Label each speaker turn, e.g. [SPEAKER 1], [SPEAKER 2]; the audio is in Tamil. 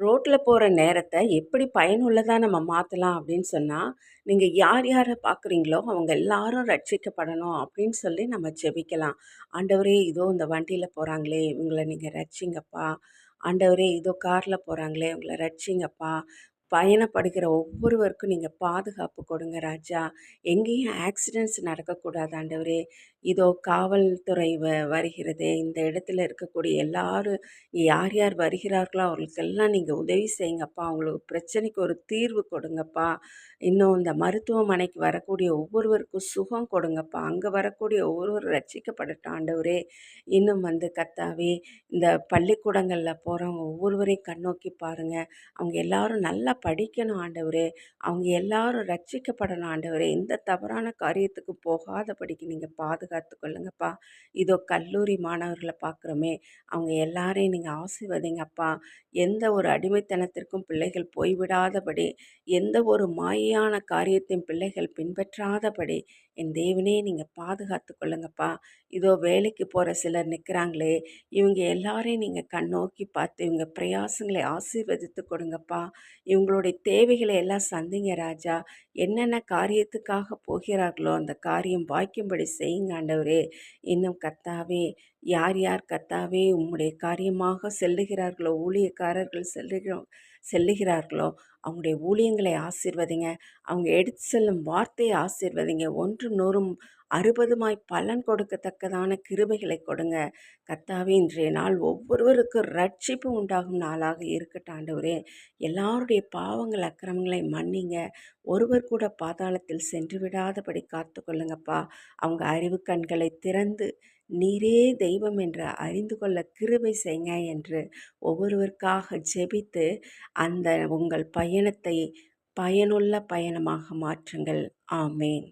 [SPEAKER 1] ரோட்டில் போகிற நேரத்தை எப்படி பயனுள்ளதாக நம்ம மாற்றலாம் அப்படின்னு சொன்னால் நீங்கள் யார் யாரை பார்க்குறீங்களோ, அவங்க எல்லாரும் ரட்சிக்கப்படணும் அப்படின்னு சொல்லி நம்ம ஜெபிக்கலாம். ஆண்டவரே இதோ இந்த வண்டியில் போகிறாங்களே இவங்களை நீங்கள் ரட்சிங்கப்பா. ஆண்டவரே இதோ காரில் போகிறாங்களே இவங்களை ரட்சிங்கப்பா. பயணப்படுகிற ஒவ்வொருவருக்கும் நீங்கள் பாதுகாப்பு கொடுங்க ராஜா. எங்கேயும் ஆக்சிடென்ட்ஸ் நடக்கக்கூடாது ஆண்டவரே. இதோ காவல்துறை வ வருகிறது இந்த இடத்துல இருக்கக்கூடிய எல்லாரும் யார் யார் வருகிறார்களோ அவர்களுக்கெல்லாம் நீங்கள் உதவி செய்யுங்கப்பா. அவங்களுக்கு பிரச்சனைக்கு ஒரு தீர்வு கொடுங்கப்பா. இன்னும் இந்த மருத்துவமனைக்கு வரக்கூடிய ஒவ்வொருவருக்கும் சுகம் கொடுங்கப்பா. அங்கே வரக்கூடிய ஒவ்வொருவரும் ரட்சிக்கப்படட்டும் ஆண்டவரே. இன்னும் வந்து கத்தாவே இந்த பள்ளிக்கூடங்களில் போகிறவங்க ஒவ்வொருவரையும் கண்ணோக்கி பாருங்கள் அவங்க எல்லாரும் நல்லா படிக்கணும் ஆண்டவரே. அவங்க எல்லாரும் ரட்சிக்கப்படணும் ஆண்டவரே. எந்த தவறான காரியத்துக்கு போகாதபடிக்கு நீங்கள் பாதுகா கற்றுக்கொள்ளுங்கப்பா இதோ கல்லூரி மாணவர்களை பார்க்குறோமே, அவங்க எல்லாரையும் நீங்கள் ஆசீர்வதிங்கப்பா. எந்த ஒரு அடிமைத்தனத்திற்கும் பிள்ளைகள் போய்விடாதபடி, எந்த ஒரு மாயான காரியத்தையும் பிள்ளைகள் பின்பற்றாதபடி, என் தேவனே நீங்கள் பாதுகாத்து கொள்ளுங்கப்பா. இதோ வேலைக்கு போகிற சிலர் நிற்கிறாங்களே, இவங்க எல்லாரையும் நீங்கள் கண்ணோக்கி பார்த்து, இவங்க பிரயாசங்களை ஆசீர்வதித்து கொடுங்கப்பா. இவங்களுடைய தேவைகளை எல்லாம் சந்திங்க ராஜா. என்னென்ன காரியத்துக்காக போகிறார்களோ, அந்த காரியம் வாய்க்கும்படி செய்யுங்க ஆண்டவரே. இன்னும் கத்தாவே யார் யார் கர்த்தாவே உம்முடைய காரியமாக செல்லுகிறார்களோ, ஊழியக்காரர்கள் செல்லுகிறோ செல்லுகிறார்களோ, அவங்களுடைய ஊழியங்களை ஆசீர்வதிங்க. அவங்க எடுத்து செல்லும் வார்த்தையை ஆசீர்வதிங்க. ஒன்றும் நூறும் அறுபதுமாய் பலன் கொடுக்கத்தக்கதான கிருபைகளை கொடுங்க. கர்த்தாவே இன்றைய நாள் ஒவ்வொருவருக்கும் ரட்சிப்பு உண்டாகும் நாளாக இருக்கட்டும் ஆண்டவரே. எல்லாருடைய பாவங்கள், அக்கிரமங்களை மன்னிங்க. ஒருவர் கூட பாதாளத்தில் சென்று விடாதபடி காத்துக்கொள்ளுங்கப்பா. அவங்க அறிவு கண்களை திறந்து நீரே தெய்வம் என்று அறிந்து கொள்ள கிருபை செய்ங்க என்று ஒவ்வொருவருக்காக ஜெபித்து, அந்த உங்கள் பயணத்தை பயனுள்ள பயணமாக மாற்றுங்கள். ஆமேன்